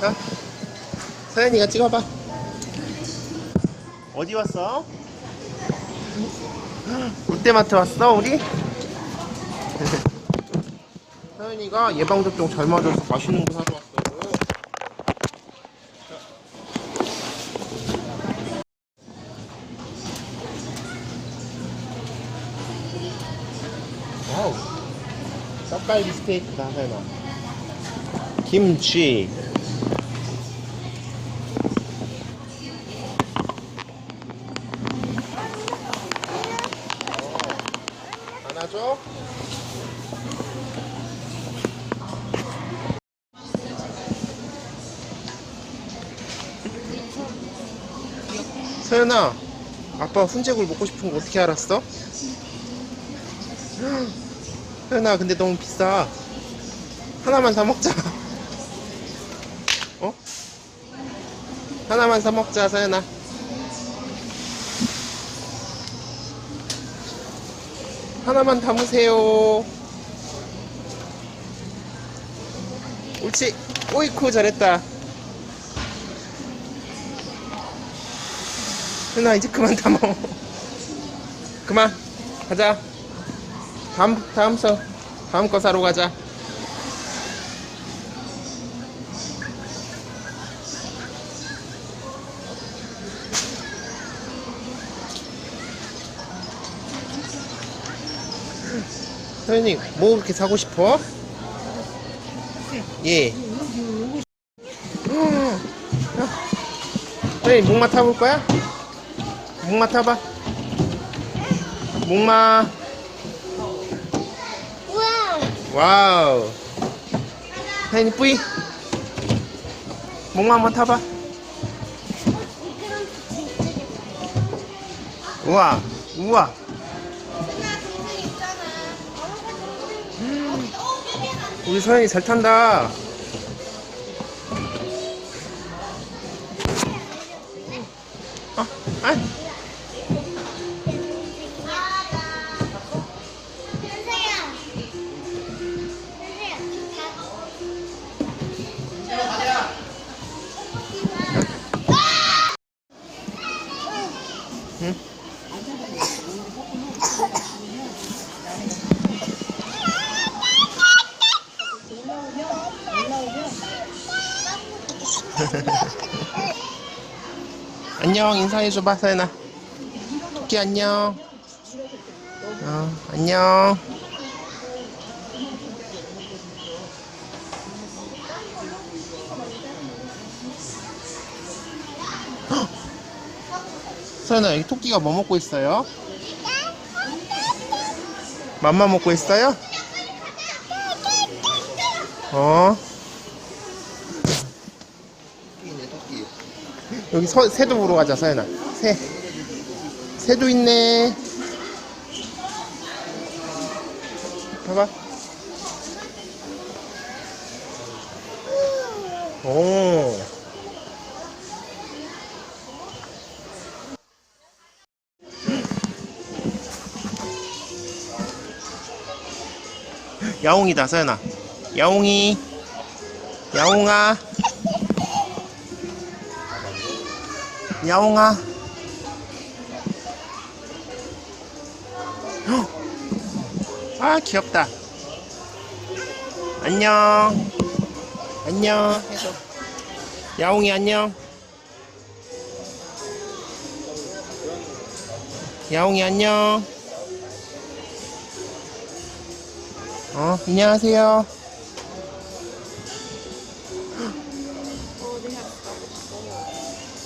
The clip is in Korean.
자, 서연이가 찍어봐. 어디 왔어? 롯데마트 왔어, 우리? 서연이가 예방접종 잘 맞아서 맛있는 거 사러 왔어. 와우. 떡갈비 스테이크다, 서연아. 김치. 줘. 서연아, 아빠 훈제굴 먹고 싶은 거 어떻게 알았어? 서연아, 근데 너무 비싸. 하나만 사 먹자. 어? 하나만 사 먹자, 서연아. 하나만 담으세요. 옳지. 오이쿠 잘했다. 서연아 이제 그만 담어. 그만. 가자. 다음 다음 서 다음 거 사러 가자. 서연이 뭐 그렇게 사고 싶어? 예. 서연이 목마 타볼 거야? 목마 타봐. 목마. 와우. 서연이 뿌이. 목마 한번 타봐. 우와. 우와. 우리 서연이 잘 탄다. 안녕 인사해줘봐 서연아. 토끼 안녕. 어, 안녕. 헉! 서연아 여기 토끼가 뭐 먹고 있어요? 맘마 먹고 있어요? 어? 여기 서, 새도 보러 가자 서연아. 새. 새도 있네. 봐봐. 오. 야옹이다 서연아. 야옹이. 야옹아 야옹아. 헉! 아 귀엽다. 안녕. 안녕. 해줘 야옹이 안녕. 야옹이 안녕. 어 안녕하세요